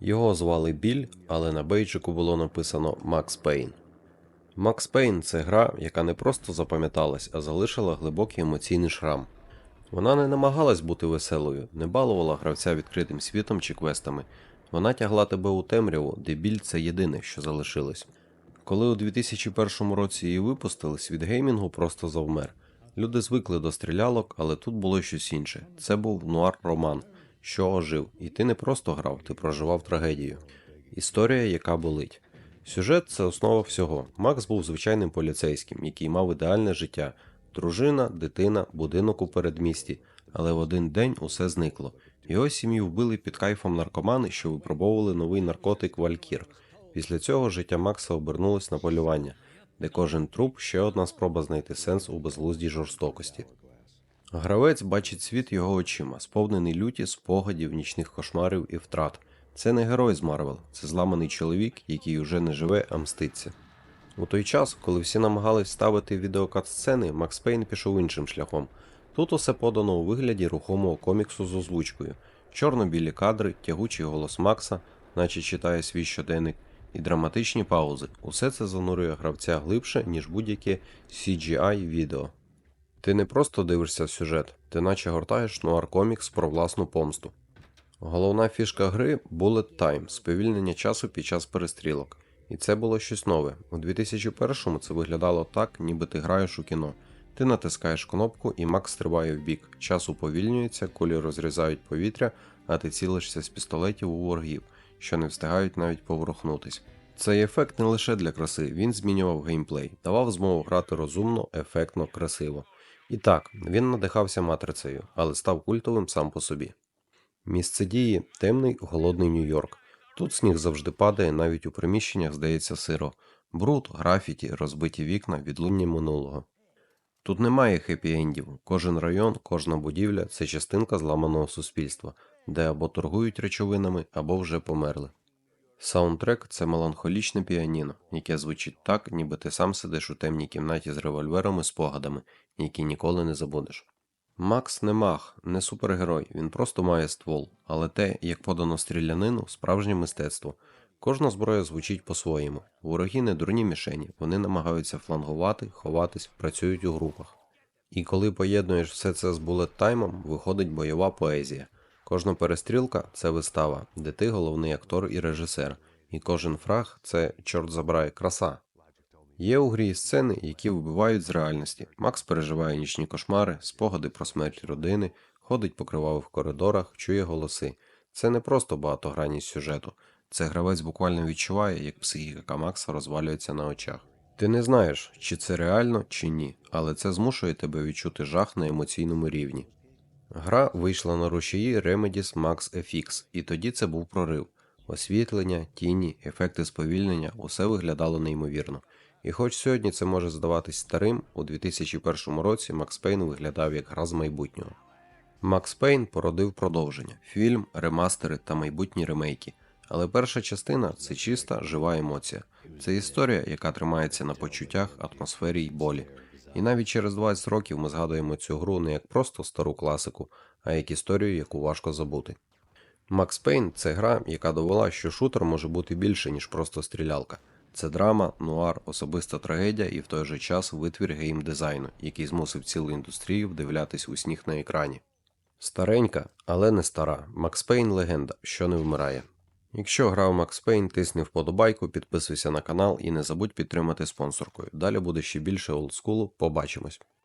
Його звали Біль, але на бейджику було написано Макс Пейн. Макс Пейн це гра, яка не просто запам'яталась, а залишила глибокий емоційний шрам. Вона не намагалась бути веселою, не балувала гравця відкритим світом чи квестами. Вона тягла тебе у темряву, де біль це єдине, що залишилось. Коли у 2001 році її випустили, світ геймінгу просто завмер. Люди звикли до стрілялок, але тут було щось інше. Це був нуар-роман, що ожив, і ти не просто грав, ти проживав трагедію. Історія, яка болить. Сюжет це основа всього. Макс був звичайним поліцейським, який мав ідеальне життя: дружина, дитина, будинок у передмісті. Але в один день усе зникло. Його сім'ю вбили під кайфом наркомани, що випробовували новий наркотик Валькір. Після цього життя Макса обернулось на полювання, де кожен труп ще одна спроба знайти сенс у безглуздій жорстокості. Гравець бачить світ його очима, сповнений люті, спогадів, нічних кошмарів і втрат. Це не герой з Марвел, це зламаний чоловік, який уже не живе, а мститься. У той час, коли всі намагались ставити відеокат сцени, Макс Пейн пішов іншим шляхом. Тут усе подано у вигляді рухомого коміксу з озвучкою, чорно-білі кадри, тягучий голос Макса, наче читає свій щоденник, і драматичні паузи. Усе це занурює гравця глибше, ніж будь-яке CGI відео. Ти не просто дивишся сюжет, ти наче гортаєш нуар комікс про власну помсту. Головна фішка гри Bullet Time сповільнення часу під час перестрілок. І це було щось нове. У 2001-му це виглядало так, ніби ти граєш у кіно. Ти натискаєш кнопку, і Макс стрибає в бік. Час уповільнюється, кулі розрізають повітря, а ти цілишся з пістолетів у ворогів, що не встигають навіть поворухнутись. Цей ефект не лише для краси, він змінював геймплей, давав змогу грати розумно, ефектно, красиво. І так, він надихався матрицею, але став культовим сам по собі. Місце дії темний, голодний Нью-Йорк. Тут сніг завжди падає, навіть у приміщеннях здається сиро. Бруд, графіті, розбиті вікна, відлуння минулого. Тут немає хеппі-ендів. Кожен район, кожна будівля це частинка зламаного суспільства, де або торгують речовинами, або вже померли. Саундтрек це меланхолічне піаніно, яке звучить так, ніби ти сам сидиш у темній кімнаті з револьвером і спогадами, які ніколи не забудеш. Макс не маг, не супергерой, він просто має ствол, але те, як подано стрілянину, справжнє мистецтво. Кожна зброя звучить по-своєму. Вороги не дурні мішені, вони намагаються флангувати, ховатись, працюють у групах. І коли поєднуєш все це з булет-таймом, виходить бойова поезія. Кожна перестрілка це вистава, де ти головний актор і режисер, і кожен фраг це, чорт забирай, краса. Є у грі сцени, які вибивають з реальності. Макс переживає нічні кошмари, спогади про смерть родини, ходить по кривавих коридорах, чує голоси. Це не просто багатогранність сюжету. Це гравець буквально відчуває, як психіка Макса розвалюється на очах. Ти не знаєш, чи це реально, чи ні, але це змушує тебе відчути жах на емоційному рівні. Гра вийшла на рушії Remedies Max FX, і тоді це був прорив. Освітлення, тіні, ефекти сповільнення усе виглядало неймовірно. І хоч сьогодні це може здаватись старим, у 2001 році Макс Пейн виглядав як гра з майбутнього. Макс Пейн породив продовження, фільм, ремастери та майбутні ремейки. Але перша частина це чиста, жива емоція. Це історія, яка тримається на почуттях, атмосфері й болі. І навіть через 20 років ми згадуємо цю гру не як просто стару класику, а як історію, яку важко забути. Макс Пейн це гра, яка довела, що шутер може бути більше, ніж просто стрілялка. Це драма, нуар, особиста трагедія і в той же час витвір геймдизайну, який змусив цілу індустрію вдивлятись у сніг на екрані. Старенька, але не стара. Макс Пейн легенда, що не вмирає. Якщо грав Макс Пейн, тисни вподобайку, підписуйся на канал і не забудь підтримати спонсоркою. Далі буде ще більше олдскулу. Побачимось.